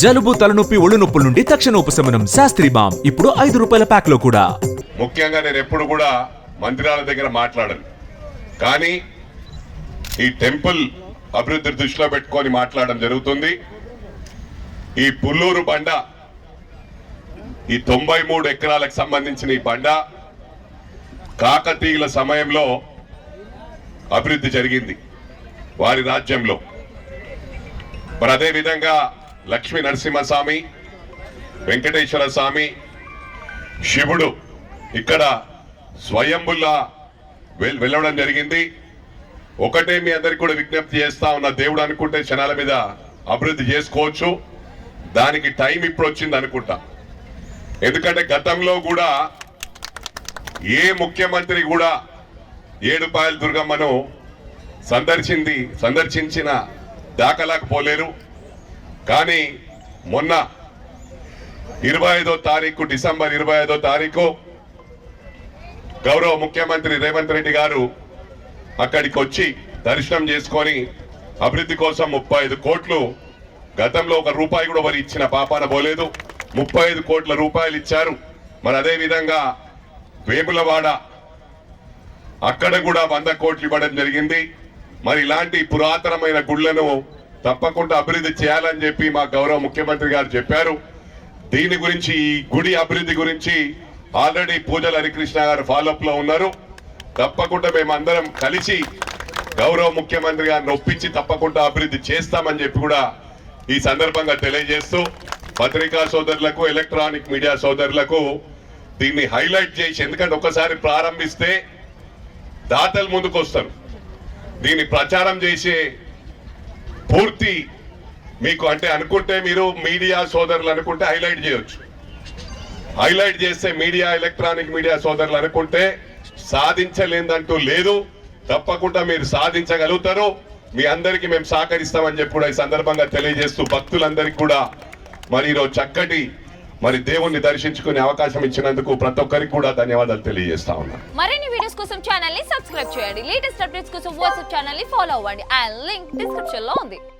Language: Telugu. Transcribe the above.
జలుబు తలనొప్పి ఒళ్ళు నొప్పుల నుండి తక్షణ ఉపశమనం. శాస్త్రి బామ్ ఇప్పుడు ఐదు రూపాయల ప్యాక్లో కూడా. ముఖ్యంగా నేను ఎప్పుడు కూడా మందిరాల దగ్గర మాట్లాడను. కానీ ఈ టెంపుల్ అభివృద్ధి దృష్టిలో పెట్టుకొని మాట్లాడడం జరుగుతుంది. ఈ పుల్లూరు బండ ఈ తొంభై మూడు ఎకరాలకు సంబంధించిన ఈ బండ కాకతీయుల సమయంలో అభివృద్ధి జరిగింది వారి రాజ్యంలో. మరి అదే విధంగా లక్ష్మీ నరసింహస్వామి వెంకటేశ్వర స్వామి శివుడు ఇక్కడ స్వయంబుల్లా వెళ్ళడం జరిగింది. ఒకటే మీ అందరికి కూడా విజ్ఞప్తి చేస్తా ఉన్న దేవుడు అనుకుంటే క్షణాల మీద అభివృద్ధి చేసుకోవచ్చు. దానికి టైం ఇప్పుడు వచ్చింది అనుకుంటా. ఎందుకంటే గతంలో కూడా ఏ ముఖ్యమంత్రి కూడా ఏడుపాయల దుర్గమ్మను సందర్శింది సందర్శించిన దాఖలాకు పోలేరు. కానీ మొన్న ఇరవై ఐదో తారీఖు డిసెంబర్ ఇరవై ఐదో తారీఖు గౌరవ ముఖ్యమంత్రి రేవంత్ రెడ్డి గారు అక్కడికి వచ్చి దర్శనం చేసుకొని అభివృద్ధి కోసం ముప్పై ఐదు కోట్లు గతంలో ఒక రూపాయి కూడా వారు ఇచ్చిన పాపాన పోలేదు. ముప్పై ఐదు కోట్ల రూపాయలు ఇచ్చారు. మరి అదే విధంగా వేములవాడ అక్కడ కూడా వంద కోట్లు ఇవ్వడం జరిగింది. మరి ఇలాంటి పురాతనమైన గుళ్ళను తప్పకుండా అభివృద్ధి చేయాలని చెప్పి మా గౌరవ ముఖ్యమంత్రి గారు చెప్పారు. దీని గురించి ఈ గుడి అభివృద్ధి గురించి ఆల్రెడీ పూజల హరికృష్ణ గారు ఫాలోఅప్లో ఉన్నారు. తప్పకుండా మేమందరం కలిసి గౌరవ ముఖ్యమంత్రి గారిని ఒప్పించి తప్పకుండా అభివృద్ధి చేస్తామని చెప్పి కూడా ఈ సందర్భంగా తెలియజేస్తూ పత్రికా సోదరులకు ఎలక్ట్రానిక్ మీడియా సోదరులకు దీన్ని హైలైట్ చేసి ఎందుకంటే ఒకసారి ప్రారంభిస్తే దాతలు ముందుకు వస్తారు దీన్ని ప్రచారం చేసే పూర్తి మీకు అంటే అనుకుంటే మీరు మీడియా సోదరులు అనుకుంటే హైలైట్ చేయొచ్చు. హైలైట్ చేస్తే మీడియా ఎలక్ట్రానిక్ మీడియా సోదరులు అనుకుంటే సాధించలేదంటూ లేదు. తప్పకుండా మీరు సాధించగలుగుతారు. మీ అందరికీ మేము సహకరిస్తామని చెప్పి కూడా ఈ సందర్భంగా తెలియజేస్తూ భక్తులందరికీ కూడా మరి ఈరోజు చక్కటి మరి దేవుణ్ణి దర్శించుకునే అవకాశం ఇచ్చినందుకు ప్రతి ఒక్కరికి కూడా ధన్యవాదాలు తెలియజేస్తా ఉన్నాను మరిన్ని వీడియోస్ కోసం ఛానల్ని సబ్స్క్రైబ్ చేయండి. లేటెస్ట్ అప్డేట్స్ కోసం వాట్సాప్ ఛానల్ని ఫాలో అవ్వండి. ఆ లింక్ డిస్క్రిప్షన్లో ఉంది.